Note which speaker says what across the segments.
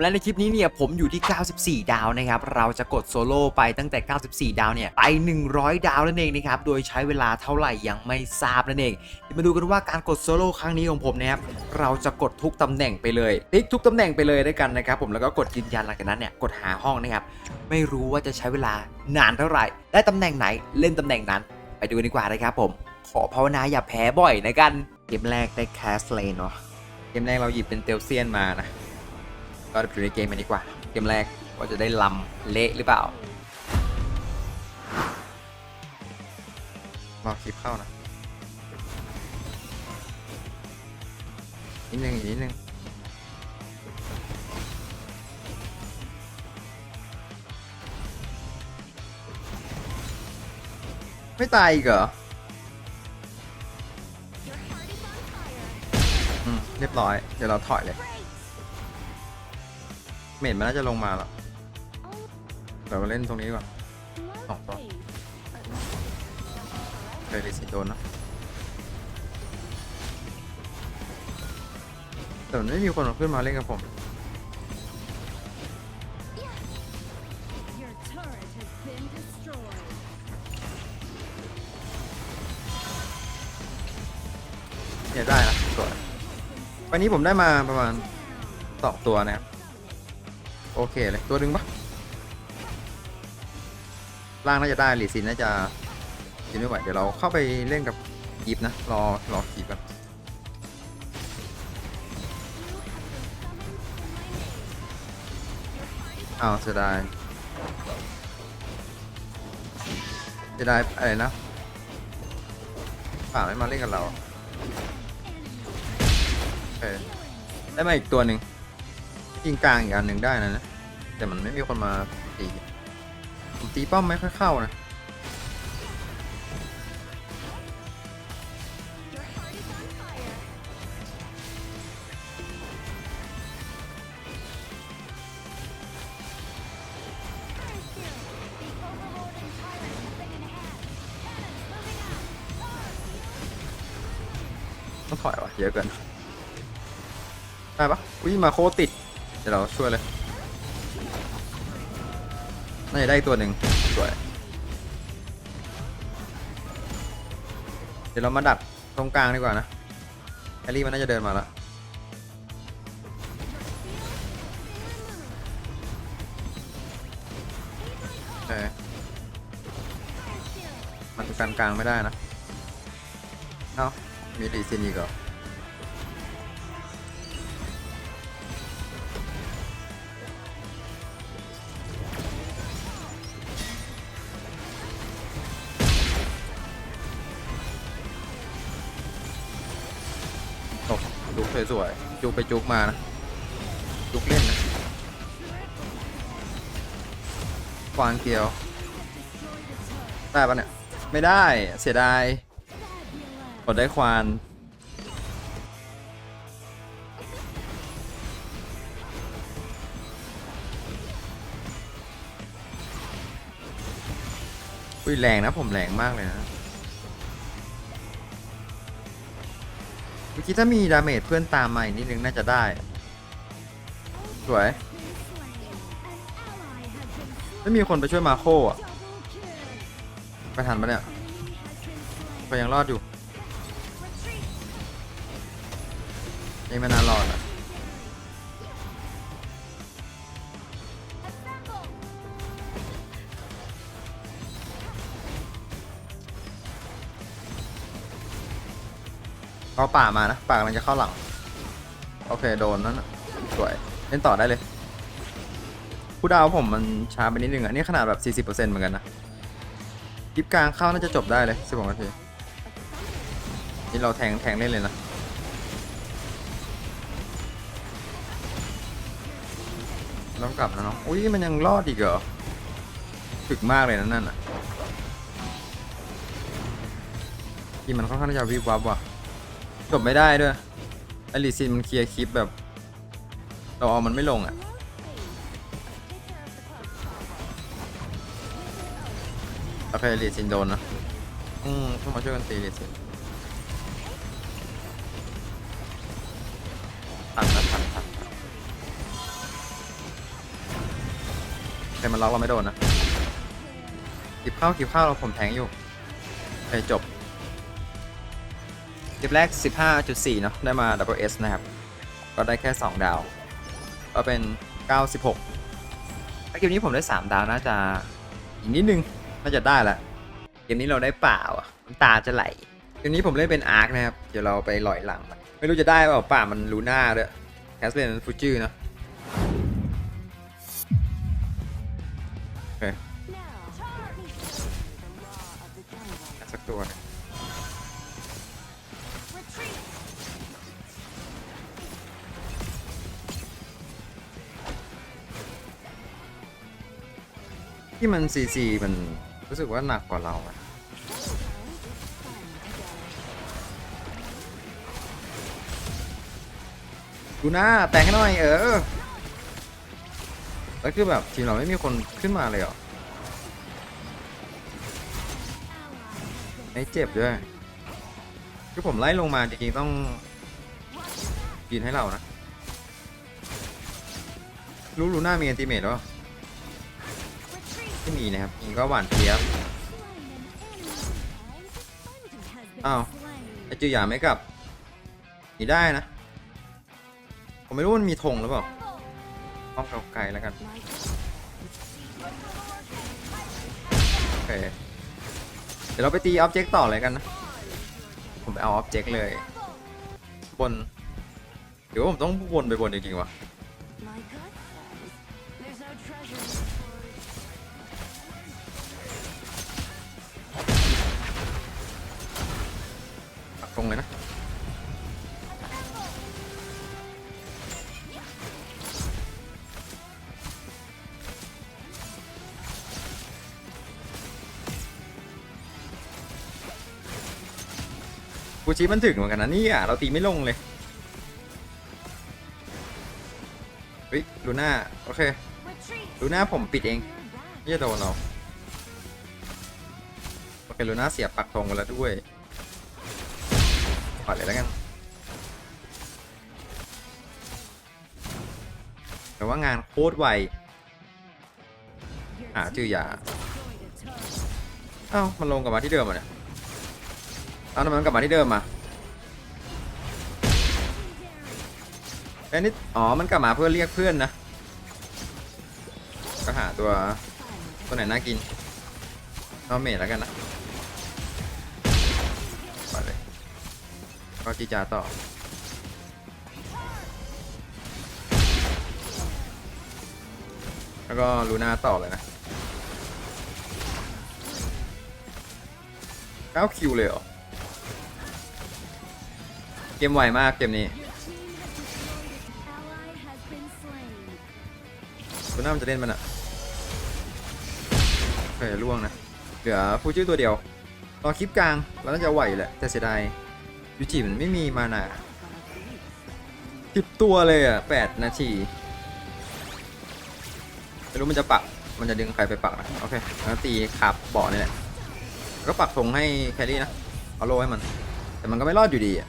Speaker 1: และในคลิปนี้เนี่ยผมอยู่ที่ 94 ดาวนะครับ เราจะกดโซโล่ไปตั้งแต่ 94 ดาวเนี่ยไป 100 ดาวนั่นเองนะครับ โดยใช้เวลาเท่าไหร่ยังไม่ทราบนั่นเองเดี๋ยวมาดูกันว่าการกดโซโล่ครั้งนี้ของผมนะครับ เราจะกดทุกตำแหน่งไปเลยพลิกทุกตำแหน่งไปเลยด้วยกันนะครับ ผมแล้วก็กดยืนยันหลังจากนั้นเนี่ยกดหาห้องนะครับ ไม่รู้ว่าจะใช้เวลานานเท่าไหร่ ได้ตำแหน่งไหนเล่นตำแหน่งนั้น ไปดูกันดีกว่านะครับผม ขอภาวนาอย่าแพ้บ่อยนะกัน เกมแรกได้แคสเลนเนาะ เกมแรกเราหยิบเป็นเตลเซียนมานะ ก็ไปดูในเกมกันดีกว่า เกมแรกว่าจะได้ลำเละหรือเปล่า รอคลิปเข้านะ นิดนึงอีกนิดนึงไม่ตายอีกเหรออืมเรียบร้อย เดี๋ยวเราถอยเลย เมดมันน่าจะลงมาแล้วเดี๋ยวเราเล่นตรงนี้ก่อน สองตัว เคยรีสิโดนเนอะแต่มันไม่มีคนมาขึ้นมาเล่นกับผม
Speaker 2: Your turret has been destroyed.
Speaker 1: เนี่ยได้นะสวยวันนี้ผมได้มาประมาณสองตัวนะครับ โอเคเลย ตัวหนึ่งปะล่างน่าจะได้หลีซินน่าจะกินไม่ไหวเดี๋ยวเราเข้าไปเล่นกับยิปนะ รอรอขีบกันอ้าวเสียดายเสียดายอะไรนะป่าไม่มาเล่นกับเราโอเคได้มาอีกตัวหนึ่ง ยิงกลางอีกอันหนึ่งได้นะนะแต่มันไม่มีคนมาตีผมตีป้อมไม่ค่อยเข้านะต้องถอยวะเยอะเกินได้ปะอุ้ยมาโคติด ดี๋ยวเราช่วยเลย น่าจะได้อีกตัวหนึ่งสวย เดี๋ยวเรามาดักตรงกลางดีกว่านะแอลลี่มันน่าจะเดินมาแล้วโอเคมันกันกลางไม่ได้นะ เอ้า มีดีซินอีกเหรอ สวยๆจุกไปจุกมานะ จุกเล่นนะควานเกียว ได้ปะเนี่ย ไม่ได้เสียดายกดได้ควานอุ้ยแรงนะผมแรงมากเลยนะ เมื่อกี้ถ้ามีดาเมจเพื่อนตามมาอีกนิดนึงน่าจะได้ สวยไม่มีคนไปช่วยมาโคอะไปทันปะเนี่ย
Speaker 2: Enemy has been
Speaker 1: ก็ยังรอดอยู่ยังไม่นานรอดอะ เขาป่ามานะป่ากำลังจะเข้าหลัง โอเคโดนนั่นน่ะสวย เล่นต่อได้เลย ผู้ดาวผมมันช้าไปนิดนึงอะ นี่ขนาดแบบ 40%เหมือนกันนะยิบกลางเข้าน่าจะจบได้เลย 16 นาที นี่เราแทงแทงเล่นเลยนะ ต้องกลับนะเนาะอุ้ยมันยังรอดอีกเหรอถึกมากเลยนะนั่นอะที่มันค่อนข้างที่จะวิบวับว่ะ จบไม่ได้ด้วยไอรีซินมันเคลียร์คลิปแบบ เราเอามันไม่ลงอะ โอเครีซินโดนนะ อืมต้องมาช่วยกันตีรีซินทันทันทันทันแต่มันล็อกเราไม่โดนนะกิบข้าวกิบข้าวเราผมแทงอยู่ไปจบ เกมแรก 15.4 เนาะได้มา Double S นะครับ ก็ได้แค่ 2 ดาว ก็เป็น 96 ถ้าเกมนี้ผมได้ 3 ดาวน่าจะอีกนิดนึง น่าจะได้ละเกมนี้เราได้เปล่าน้ำตาจะไหลเกมนี้ผมเล่นเป็นอาร์คนะครับ เดี๋ยวเราไปลอยหลังมันไม่รู้จะได้เปล่าป่ามันลูน่าด้วยแคสเป็นฟูจิเนาะโอเคสักตัวนึ่ง ที่มันซีซีมันรู้สึกว่าหนักกว่าเราอะดูหน้าแต่งให้หน่อยเออ แล้วคือแบบทีมเราไม่มีคนขึ้นมาเลยเหรอไม่เจ็บด้วย คือผมไล่ลงมาจริงๆต้องกินให้เรานะ รู้รู้หน้ามีอันติเมตแล้ว ไม่มีนะครับยิงก็หวานเทียบ
Speaker 2: Slain an enemy. An enemy has been
Speaker 1: Oh.
Speaker 2: slain.
Speaker 1: ไอจือหยาไม่กลับหนีได้นะ ผมไม่รู้มันมีธงหรือเปล่าต้องเกาไกลแล้วกันโอเคเดี๋ยวเราไปตีออบเจกต์ต่อเลยกันนะ ผมไปเอาออบเจกต์เลย บนหรือว่าผมต้องวนไปบนจริงๆวะ รงเลยนะ กูชี้มันถึงเหมือนกันนะเนี่ยเราตีไม่ลงเลย เฮ้ยลูน่า โอเคลูน่าผมปิดเองไม่โดนเรา โอเคลูน่าเสียบปักธงไปแล้วด้วย ปล่อยเลยแล้วกันแต่ว่างานโคตรไวหาชื่อยาเอ้ามันลงกลับมาที่เดิมอะเนี่ยเอาทำไมมันกลับมาที่เดิมอะไอ้นี่อ๋อมันกลับมาเพื่อเรียกเพื่อนนะก็หาตัวตัวไหนน่ากินเอาเมดแล้วกันนะ ก็จีจาต่อ แล้วก็ลูน่าต่อเลยนะ9คิวเลยเหรอ เกมไวมากเกมนี้ลูน่ามันจะเล่นมันอะโอเคล่วงนะ เหลือฟูจิตัวเดียวรอคลิปกลางแล้วน่าจะไหวแหละแต่เสียดาย ยูจิมันไม่มีมานาสิบตัวเลยอะแปดนาทีไม่รู้มันจะปัก มันจะดึงใครไปปักนะโอเคแล้วตีขับเบาะนี่แหละแล้วก็ปักธงให้แครี่นะเอาโลให้มัน แต่มันก็ไม่รอดอยู่ดีอะ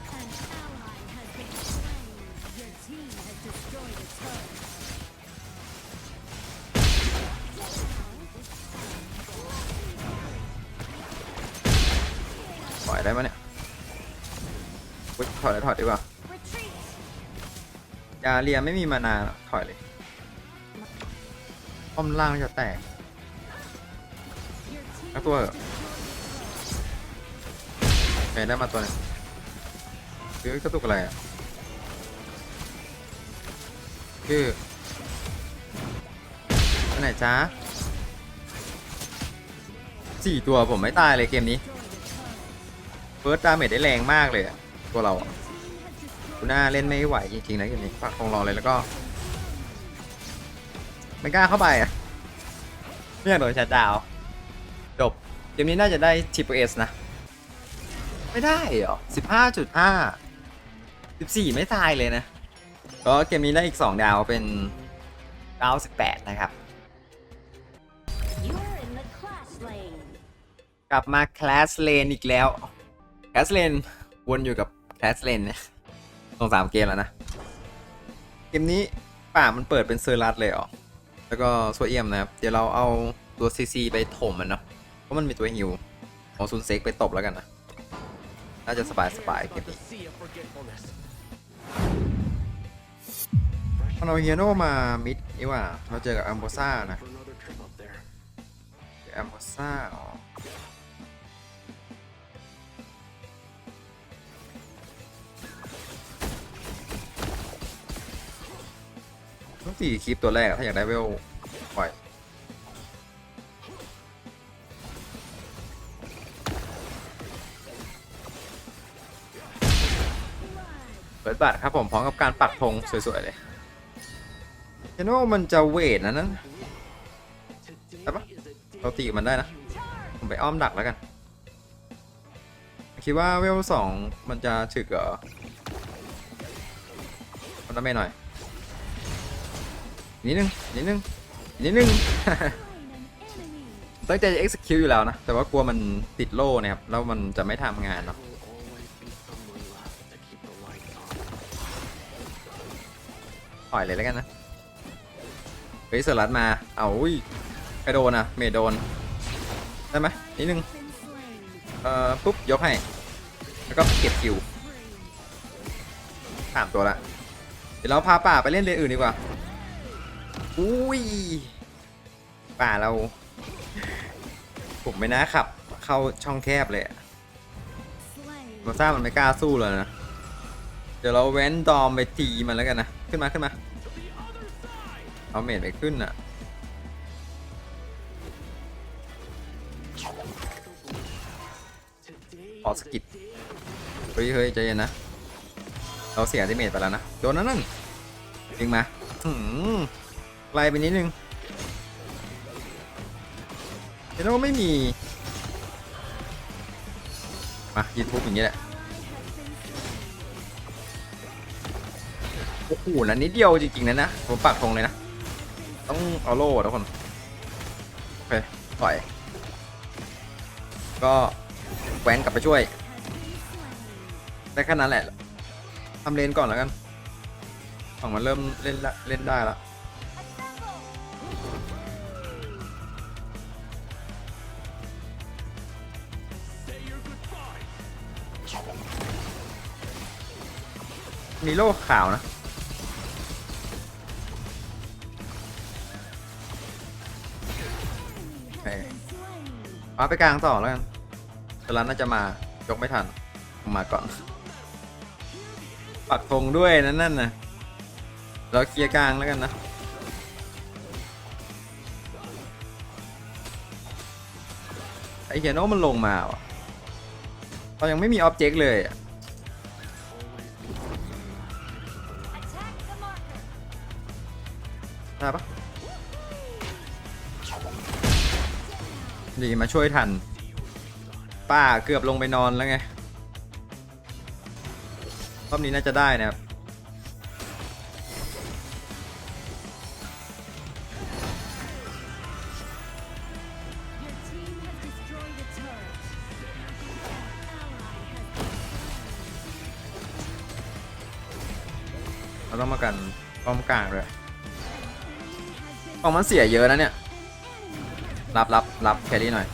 Speaker 1: ปล่อยได้ไหมเนี่ย ถอยเลยถอยดีกว่า ยาเรียไม่มีมานาถอยเลยป้อมล่างจะแตกนักตัวเหอะโอเคได้มาตัวนึงคือกระตุกอะไรอะคือไปไหนจ้าสี่ตัวผมไม่ตายเลยเกมนี้ เฟิร์สดาเมจได้แรงมากเลยอะ ตัวเราอะดูหน้าเล่นไม่ไหวจริงๆนะเกมนี้ปักคงรอเลยแล้วก็ ไม่กล้าเข้าไปอะไม่อยากโดนชาร์ดาวจบเกมนี้น่าจะได้ TPS นะ ไม่ได้เหรอ 15.5 14 ไม่ตายเลยนะ ก็เกมนี้ได้อีก 2 ดาวเป็น98นะครับ
Speaker 2: You're in the class lane.
Speaker 1: กลับมาคลาสเลนอีกแล้วคลาสเลนวนอยู่กับ คลาสเลนเนี่ยสองสามเกมแล้วนะ เกมนี้ป่ามันเปิดเป็นเซอร์รัสเลยเหรอแล้วก็โซเอียมนะครับ เดี๋ยวเราเอาตัวซีซีไปถมมันเนาะ เพราะมันมีตัวฮิวของซุนเซ็กไปตบแล้วกันนะ น่าจะสบายสบายเกมนี้มันเอาเฮียโนมามิดนี่ว่า เราเจอกับอัมโบซ่านะอัมโบซ่าอ๋อ สี่คลิปตัวแรกถ้าอยากได้เวลปล่อยเปิดบัตรครับผมพร้อมกับการปักธงสวยๆเลยเห็นว่ามันจะเวทนะนั้นได้ปะเราตีมันได้นะ ผมไปอ้อมดักแล้วกัน คิดว่าเวลสองมันจะถึกเหรอมันทำไม่หน่อย นิดนึงนิดนึงนิดนึง ตั้งใจจะ execute อยู่แล้วนะ แต่ว่ากลัวมันติดโล่นี่ยครับ แล้วมันจะไม่ทำงานเนาะปล่อยเลยแล้วกันนะ เฮ้ยสลัดมา เอาอุ้ยใครโดนอะเมดโดน ได้ไหมนิดนึง เอ่อ ปุ๊บ ยกให้ แล้วก็เก็บคิวสามตัวละ เดี๋ยวเราพาป่าไปเล่นเลนอื่นดีกว่า อุ้ย ป่าเรา ผมไม่น่าขับ เข้าช่องแคบเลยอะ
Speaker 2: Slain.
Speaker 1: มาซ่ามันไม่กล้าสู้เลยนะ เดี๋ยวเราเว้นดอมไปตีมันแล้วกันนะ ขึ้นมาขึ้นมา เอาเมดไปขึ้นอะขอสกิดเฮ้ยเฮ้ยใจเย็นนะ เราเสียที่เมดไปแล้วนะ โดนนั่นนั่นยิงมาหืม ไกลไปนิดนึงเห็นว่าไม่มี มายืนทุบอย่างนี้แหละ โอ้โหนั่นนิดเดียวจริงๆนะนะ ผมปักธงเลยนะ ต้องเอาโล่ทุกคน โอเคปล่อย ก็แหวนกลับไปช่วย ได้แค่นั้นแหละทำเลนก่อนแล้วกัน ฝั่งมันเริ่มเล่นละเล่นได้แล้ว มีโล่ขาวนะโอเอาไปกลางต่อแล้วกันแต่ร้านน่าจะมายกไม่ทัน มาก่อน ปักธงด้วยนั่นนั่นนะเราเคลียร์กลางแล้วกันนะไอเฮียโนมันลงมาว่ะเรายังไม่มีออบเจกต์เลยอะ ได้ปะดีมาช่วยทัน ป้าเกือบลงไปนอนแล้วไง รอบนี้น่าจะได้นะครับเราต้องมากันป้อมกลางเลย
Speaker 2: slain. Has
Speaker 1: ป้อมมันเสียเยอะนะเนี่ย รับรับรับแครี่หน่อย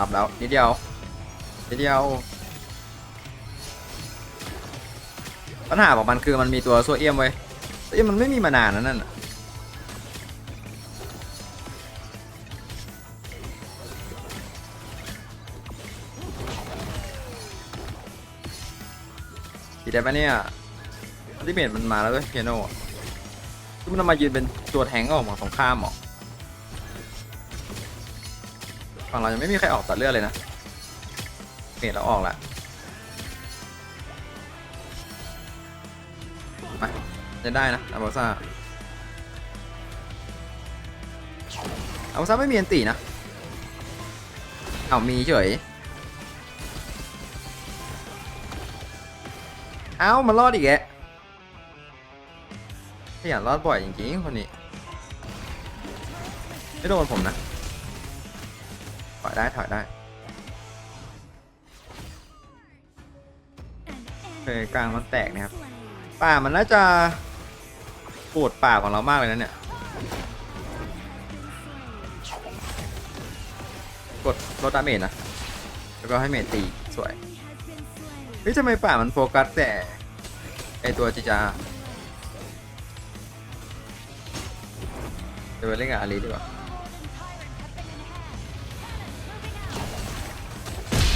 Speaker 1: รับแล้วนิดเดียวนิดเดียว ปัญหาของมันคือมันมีตัวโซเอียมไว้โซเอียมมันไม่มีมานานนะนั่นน่ะีได้ปะเนี่ยอัลติเมทมันมาแล้วด้วยเพียโน ที่มันมายืนเป็นตัวแทงออกมาสงข้ามหรอฝั่งเรายังไม่มีใครออกตัดเลือดเลยนะเมทเราออกละจะได้นะอาบาซ่าอาบาซ่าไม่มีอันตีนะเอามีเฉยเอ้ามันรอดอีกแก ยันรอดบ่อยจริงๆคนนี้ ไม่โดนผมนะ ถอยได้ถอยได้เคยกลางมันแตกนะครับ ป่ามันน่าจะปวดป่าของเรามากเลยนะเนี่ย กดลดดาเมจนะ แล้วก็ให้เมจตีสวย เฮ้ยทำไมป่ามันโฟกัสแต่ไอตัวจิจา เดี๋ยวไปเล่นกับอาลีดีกว่า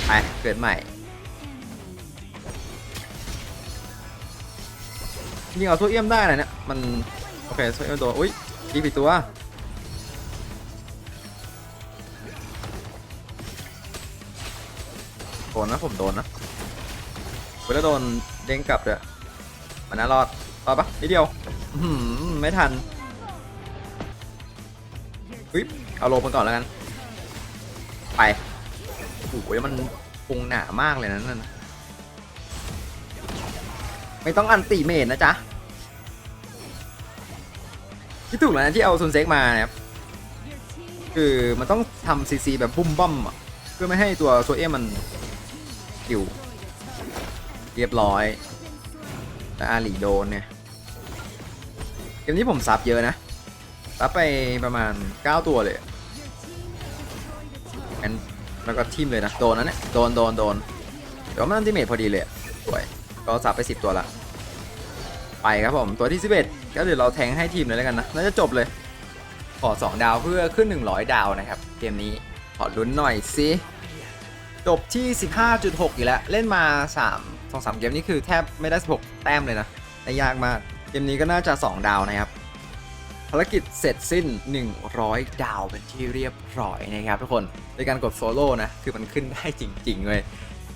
Speaker 1: ไปเกิดใหม่ยิงเอาโซเอียมได้นะเนี่ยมันโอเคโซเอียมโดนอุ้ยอีกผิดตัวโดนนะผมโดนนะเวลาโดนเด้งกลับเลยมันน่ารอดรอดปะนิดเดียวไม่ทัน อุ๊ยเอาโลมันก่อนแล้วกัน ไปโอ้โหมันพุงหนามากเลยนะนั่นไม่ต้องอันติเมจนะจ๊ะที่ถูกแล้วนะที่เอาซุนเซ็กมาเนะครับคือมันต้องทำซีซีแบบบุ้มบ้อมเพื่อไม่ให้ตัวโซเอมันกิวเรียบร้อย แต่อาลีโดนเนี่ยเกมนี้ผมซับเยอะนะ ซับไปประมาณ 9 ตัวเลยงั้นแล้วก็ทีมเลยนะ โดนนะเนี่ย โดน โดน โดน เดี๋ยวมันอันติเมทพอดีเลยสวย ก็ซับไป 10 ตัวละ ไปครับผม ตัวที่ 11 ก็เดี๋ยวเราแทงให้ทีมเลยแล้วกันนะ น่าจะจบเลย ขอ 2 ดาวเพื่อขึ้น 100 ดาวนะครับ เกมนี้ ขอลุ้นหน่อยสิจบที่ 15.6 อีกแล้ว เล่นมา 3 2 3 เกมนี้คือแทบไม่ได้ 16 แต้มเลยนะ ได้ยากมาก เกมนี้ก็น่าจะ 2 ดาวนะครับ ภารกิจเสร็จสิ้น 100 ดาวเป็นที่เรียบร้อยนะครับทุกคนในการกดโซโล่นะ คือมันขึ้นได้จริงๆเลย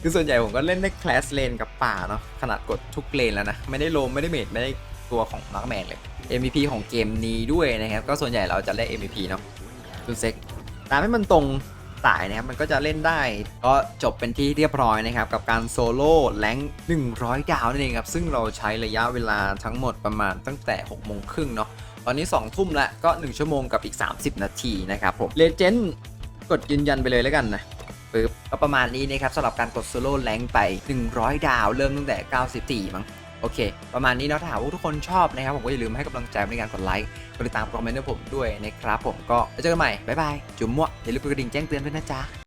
Speaker 1: คือส่วนใหญ่ผมก็เล่นได้คลาสเลนกับป่าเนาะขนาดกดทุกเลนแล้วนะ ไม่ได้โลมไม่ได้เมดไม่ได้ตัวของมาร์กแมนเลย MVP ของเกมนี้ด้วยนะครับ ก็ส่วนใหญ่เราจะได้ MVP เนาะดูเซ็กตามให้มันตรงสายนะครับ มันก็จะเล่นได้ ก็จบเป็นที่เรียบร้อยนะครับ กับการโซโล่แรงค์100 ดาวนั่นเองครับ ซึ่งเราใช้ระยะเวลาทั้งหมดประมาณตั้งแต่6โมงครึ่งเนาะ ตอนนี้ 2 ทุ่มแล้วก็ 1 ชั่วโมงกับอีก 30 นาทีนะครับผมเลเจนด์กดยืนยันไปเลยแล้วกันนะปึ๊บก็ประมาณนี้นะครับสำหรับการกดโซโล่แรงค์ไป 100 ดาว เริ่มตั้งแต่ 94 มั้งโอเค ประมาณนี้เนาะถ้าหากว่าทุกคนชอบนะครับ ผมก็อย่าลืมให้กำลังใจในการกดไลค์กดติดตามคอมเมนต์ให้ผมด้วยนะครับผมก็ไว้เจอกันใหม่บ๊ายบายจุ๊มมั่วอย่าลืมกดกระดิ่งแจ้งเตือนด้วยนะจ๊ะ